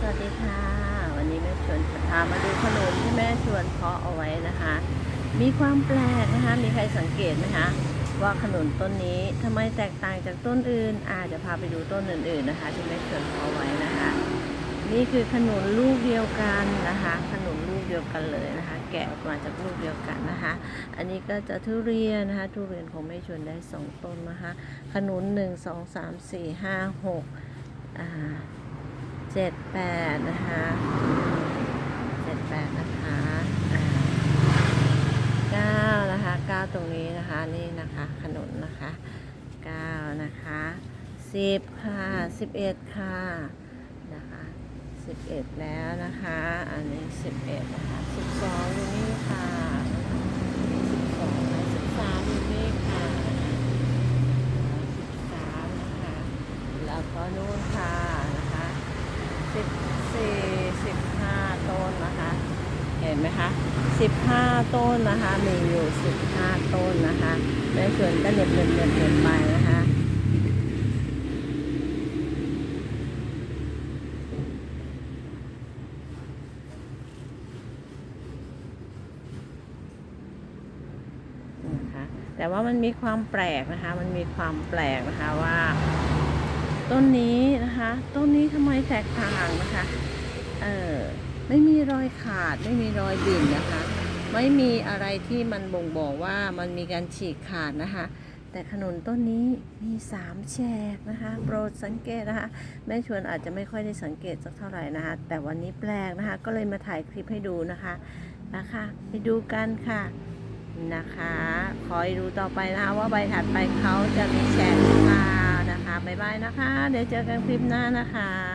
สวัสดีค่ะ วันนี้แม่ชวนจะพามาดูขนมที่แม่ชวนเพาะเอาไว้นะคะ มีความแปลกนะคะ มีใครสังเกตไหมคะ ว่าขนุนต้นนี้ทำไมแตกต่างจากต้นอื่น อาจจะพาไปดูต้นอื่นๆนะคะ ที่แม่ชวนเพาะไว้นะคะ นี่คือขนุนลูกเดียวกันนะคะ ขนุนลูกเดียวกันเลยนะคะ แกะออกมาจากลูกเดียวกันนะคะ อันนี้ก็จะทุเรียนนะคะ ทุเรียนของแม่ชวนได้สองต้นนะคะ ขนุนหนึ่งสองสามสี่ห้าหกอ่า เจ็ดแปดนะคะเจ็ดแปดนะคะเก้านะคะเก้าตรงนี้นะคะนี่นะคะขนุนนะคะเก้านะคะสิบค่ะสิบเอ็ดค่ะนะคะสิบเอ็ดแล้วนะคะ อันนี้สิบเอ็ดนะคะสิบสองอยู่นี่ค่ะสิบสองนะสิบสามอยู่นี่ค่ะสิบสามนะคะแล้วก็นู่นค่ะนะคะ สิบสี่สิบห้าต้นนะคะ เห็นไหมคะสิบห้าต้นนะคะ มีอยู่สิบห้าต้นนะคะแม่วนก็เน็บเน็บเน็บเน็บไปนะคะนะคะแต่ว่ามันมีความแปลกนะคะ มันมีความแปลกนะคะว่า ต้นนี้นะคะ ต้นนี้ทำไมแตกต่างนะคะ เออ ไม่มีรอยขาด ไม่มีรอยบิ่นนะคะ ไม่มีอะไรที่มันบ่งบอกว่ามันมีการฉีกขาดนะคะ แต่ขนุนต้นนี้มีสามแฉกนะคะโปรดสังเกตนะคะ แม่ชวนอาจจะไม่ค่อยได้สังเกตสักเท่าไหร่นะคะ แต่วันนี้แปลกนะคะ ก็เลยมาถ่ายคลิปให้ดูนะคะนะคะ ไปดูกันค่ะนะคะคอยดูต่อไปนะคะว่าใบถัดไปเขาจะมีแฉกหรือเปล่านะคะบ๊ายบายนะคะ เดี๋ยวเจอกันคลิปหน้านะคะ